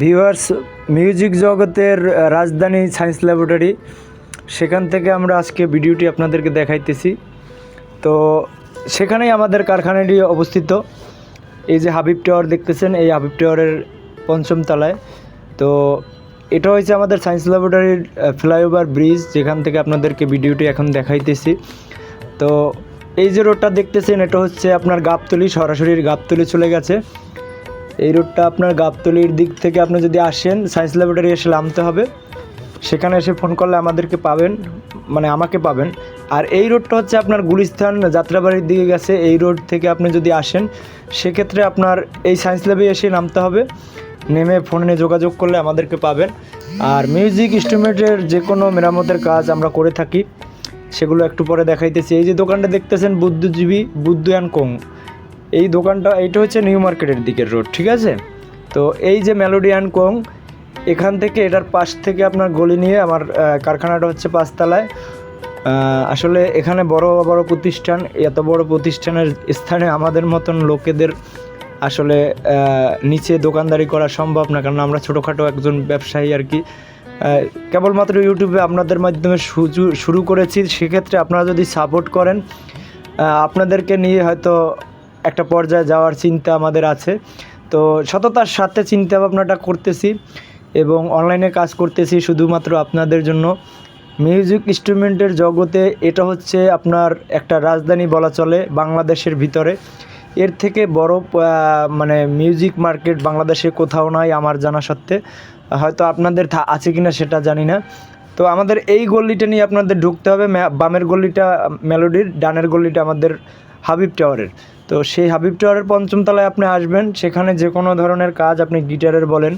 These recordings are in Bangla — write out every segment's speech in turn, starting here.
ভিউয়ার্স, মিউজিক জগতের রাজধানী সায়েন্স ল্যাবরেটরি। সেখান থেকে আমরা আজকে ভিডিওটি আপনাদেরকে দেখাইতেছি। তো সেখানেই আমাদের কারখানাটি অবস্থিত। এই যে হাবিব টাওয়ার দেখতেছেন, এই হাবিব টাওয়ারের পঞ্চম তলায়। তো এটা হয়েছে আমাদের সায়েন্স ল্যাবরেটরির ফ্লাইওভার ব্রিজ, যেখান থেকে আপনাদেরকে ভিডিওটি এখন দেখাইতেছি। তো এই যে রোডটা দেখতেছেন, এটা হচ্ছে আপনার গাবতলি, সরাসরি গাবতলি চলে গেছে। এই রোডটা আপনার গাবতলির দিক থেকে আপনি যদি আসেন, সায়েন্স ল্যাবরেটরি এসে নামতে হবে। সেখানে এসে ফোন করলে আমাদেরকে পাবেন মানে আমাকে পাবেন। আর এই রোডটা হচ্ছে আপনার গুলিস্তান যাত্রাবাড়ির দিকে গেছে। এই রোড থেকে আপনি যদি আসেন, সেক্ষেত্রে আপনার এই সায়েন্স ল্যাবে এসে নামতে হবে। নেমে ফোনে যোগাযোগ করলে আমাদেরকে পাবেন। আর মিউজিক ইনস্ট্রুমেন্টের যে কোনো মেরামতের কাজ আমরা করে থাকি, সেগুলো একটু পরে দেখাইতেছি। এই যে দোকানটা দেখতেছেন, বুদ্ধজীবী বুদ্ধ অ্যান্ড কোং। এই দোকানটা, এইটা হচ্ছে নিউ মার্কেটের দিকের রোড, ঠিক আছে? তো এই যে মেলোডি অ্যান্ড কোং, এখান থেকে এটার পাশ থেকে আপনার গলি নিয়ে আমার কারখানাটা হচ্ছে পাঁচতলায়। আসলে এখানে বড় বড় প্রতিষ্ঠান, এত বড় প্রতিষ্ঠানের স্থানে আমাদের মতন লোকেদের আসলে নিচে দোকানদারি করা সম্ভব না, কারণ আমরা ছোটোখাটো একজন ব্যবসায়ী আর কি। কেবলমাত্র ইউটিউবে আপনাদের মাধ্যমে শুরু করেছি, সেক্ষেত্রে আপনারা যদি সাপোর্ট করেন আপনাদেরকে নিয়ে হয়তো একটা পর্যায়ে যাওয়ার চিন্তা আমাদের আছে। তো সততার সাথে চিন্তা ভাবনাটা করতেছি এবং অনলাইনে কাজ করতেছি শুধুমাত্র আপনাদের জন্য। মিউজিক ইনস্ট্রুমেন্টের জগতে এটা হচ্ছে আপনার একটা রাজধানী বলা চলে বাংলাদেশের ভিতরে। এর থেকে বড় মানে মিউজিক মার্কেট বাংলাদেশে কোথাও নাই আমার জানা সত্ত্বে। হয়তো আপনাদের থা- আছে কি না সেটা জানি না। তো আমাদের এই গল্লিটা নিয়ে আপনাদের ঢুকতে হবে বামের গল্লিটা মেলোডির ডানের গল্লিটা আমাদের হাবিব টাওয়ারের তো সেই হাবিব টাওয়ারের পঞ্চম তলায় আপনি আসবেন। সেখানে যে কোনো ধরনের কাজ আপনি গিটারের বলেন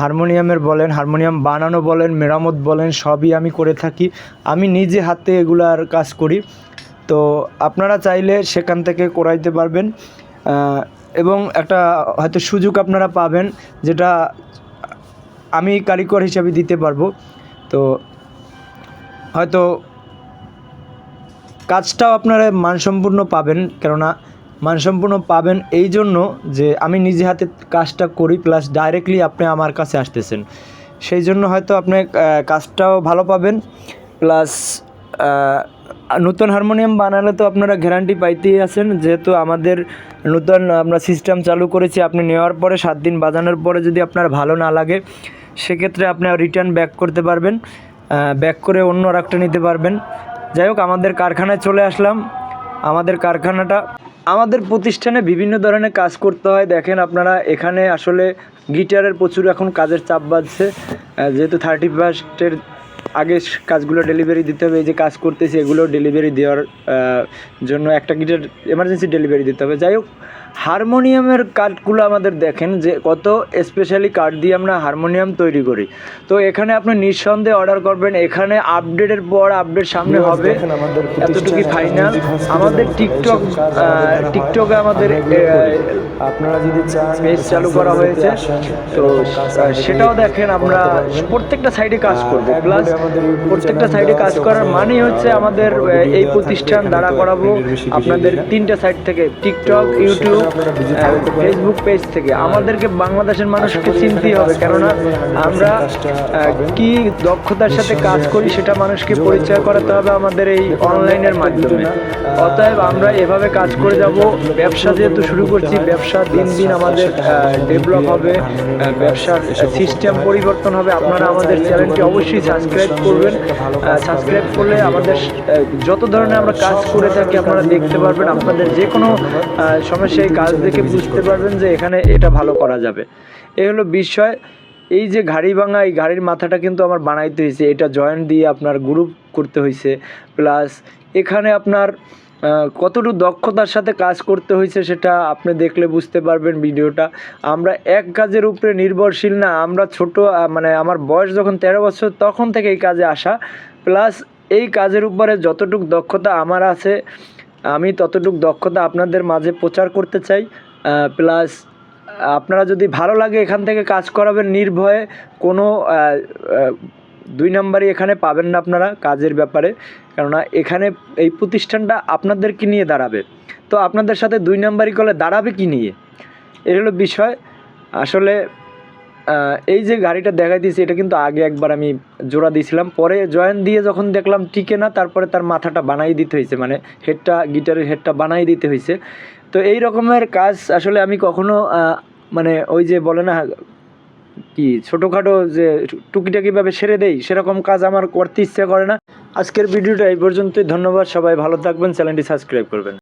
হারমোনিয়ামের বলেন, হারমোনিয়াম বানানো বলেন, মেরামত বলেন, সবই আমি করে থাকি। আমি নিজে হাতে এগুলার কাজ করি। তো আপনারা চাইলে সেখান থেকে করাইতে পারবেন। এবং একটা হয়তো সুযোগ আপনারা পাবেন যেটা আমি কারিগর হিসাবে দিতে পারব। তো হয়তো কাজটাও আপনারা মানসম্পূর্ণ পাবেন, কেননা মানসম্পূর্ণ পাবেন এই জন্য যে আমি নিজে হাতে কাজটা করি প্লাস ডাইরেক্টলি আপনি আমার কাছে আসতেছেন। সেই জন্য হয়তো আপনি কাজটাও ভালো পাবেন প্লাস নতুন হারমোনিয়াম বানালে তো আপনারা গ্যারান্টি পাইতেই আছেন। যেহেতু আমাদের নতুন আমরা সিস্টেম চালু করেছি, আপনি নেওয়ার পরে, সাত দিন বাজানোর পরে যদি আপনার ভালো না লাগে, সেক্ষেত্রে আপনি রিটার্ন ব্যাক করতে পারবেন ব্যাক করে অন্য আর একটা নিতে পারবেন। যাই হোক, আমাদের কারখানায় চলে আসলাম। আমাদের কারখানাটা, আমাদের প্রতিষ্ঠানে বিভিন্ন ধরনের কাজ করতে হয়। দেখেন আপনারা, এখানে আসলে গিটারের প্রচুর এখন কাজের চাপ বাড়ছে যেহেতু থার্টি ফার্স্টের আগে কাজগুলো ডেলিভারি দিতে হবে, এই যে কাজ করতেছি, এগুলো ডেলিভারি দেওয়ার জন্য একটা গিটার এমার্জেন্সি ডেলিভারি দিতে হবে। যাই হোক হারমোনিয়ামের কাঠগুলো আমাদের দেখেন যে কত স্পেশালি কাঠ দিয়ে আমরা হারমোনিয়াম তৈরি করি। তো এখানে আপনি নিঃসন্দেহে অর্ডার করবেন। এখানে আপডেটের পর আপডেট সামনে হবে। এতটুকু ফাইনাল আমাদের টিকটক টিকটকে আমাদের আপনারা যদি চান পেজ চালু করা হয়েছে। তো সেটাও দেখেন আমরা প্রত্যেকটা সাইডে কাজ করব। প্লাস প্রত্যেকটা সাইডে কাজ করার মানেই হচ্ছে আমাদের এই প্রতিষ্ঠান দাঁড়া করাবো। আপনাদের তিনটা সাইড থেকে টিকটক ইউটিউব ফেসবুক পেজ থেকে আমাদেরকে বাংলাদেশের মানুষকে চিনতেই হবে কেননা আমরা কি দক্ষতার সাথে কাজ করি সেটা মানুষকে পরিচয় করাতে হবে আমাদের এই অনলাইনের মাধ্যমে। অতএব আমরা এভাবে কাজ করে যাব। ব্যবসা যেহেতু শুরু করছি ব্যবসা দিন দিন আমাদের ডেভেলপ হবে। ব্যবসার সিস্টেম পরিবর্তন হবে। আপনারা আমাদের চ্যানেলটি অবশ্যই সাবস্ক্রাইব করবেন। সাবস্ক্রাইব করলে আমাদের যত ধরনের আমরা কাজ করে থাকি আপনারা দেখতে পারবেন। আপনাদের যে কোনো আহ, সমস্যায় কাজ দেখে বুঝতে পারবেন যে এখানে এটা ভালো করা যাবে। এই হলো বিষয় এই যে ঘাড়ি ভাঙা এই ঘাড়ির মাথাটা কিন্তু আমার বানাইতে হয়েছে। এটা জয়েন্ট দিয়ে আপনার গ্রুপ করতে হয়েছে। প্লাস এখানে আপনার কতটুকু দক্ষতার সাথে কাজ করতে হয়েছে সেটা আপনি দেখলে বুঝতে পারবেন ভিডিওটা। আমরা এক কাজের উপরে নির্ভরশীল না আমরা ছোট মানে আমার বয়স যখন তেরো বছর তখন থেকে এই কাজে আসা। প্লাস এই কাজের উপরে যতটুকু দক্ষতা আমার আছে আমি ততটুকু দক্ষতা আপনাদের মাঝে প্রচার করতে চাই প্লাস আপনারা যদি ভালো লাগে এখান থেকে কাজ করাবেন নির্ভয়ে, কোনো দুই নাম্বারই এখানে পাবেন না আপনারা কাজের ব্যাপারে, কেননা এখানে এই প্রতিষ্ঠানটা আপনাদেরকে নিয়ে দাঁড়াবে। তো আপনাদের সাথে দুই নাম্বারই করলে দাঁড়াবে কি নিয়ে? এর হলো বিষয়। আসলে এই যে গাড়িটা দেখাই দিয়েছি, এটা কিন্তু আগে একবার আমি জোড়া দিয়েছিলাম। পরে জয়েন দিয়ে যখন দেখলাম টিকে না, তারপরে তার মাথাটা বানাই দিতে হয়েছে মানে হেডটা গিটারের হেডটা বানাই দিতে হয়েছে। তো এই রকমের কাজ আসলে আমি কখনো মানে ওই যে বলে না, কি ছোটোখাটো যে টুকিটাকিভাবে সেরে দেই, সেরকম কাজ আমার করতে ইচ্ছে করে না। আজকের ভিডিওটা এই পর্যন্তই, ধন্যবাদ, সবাই ভালো থাকবেন, চ্যানেলটি সাবস্ক্রাইব করবেন।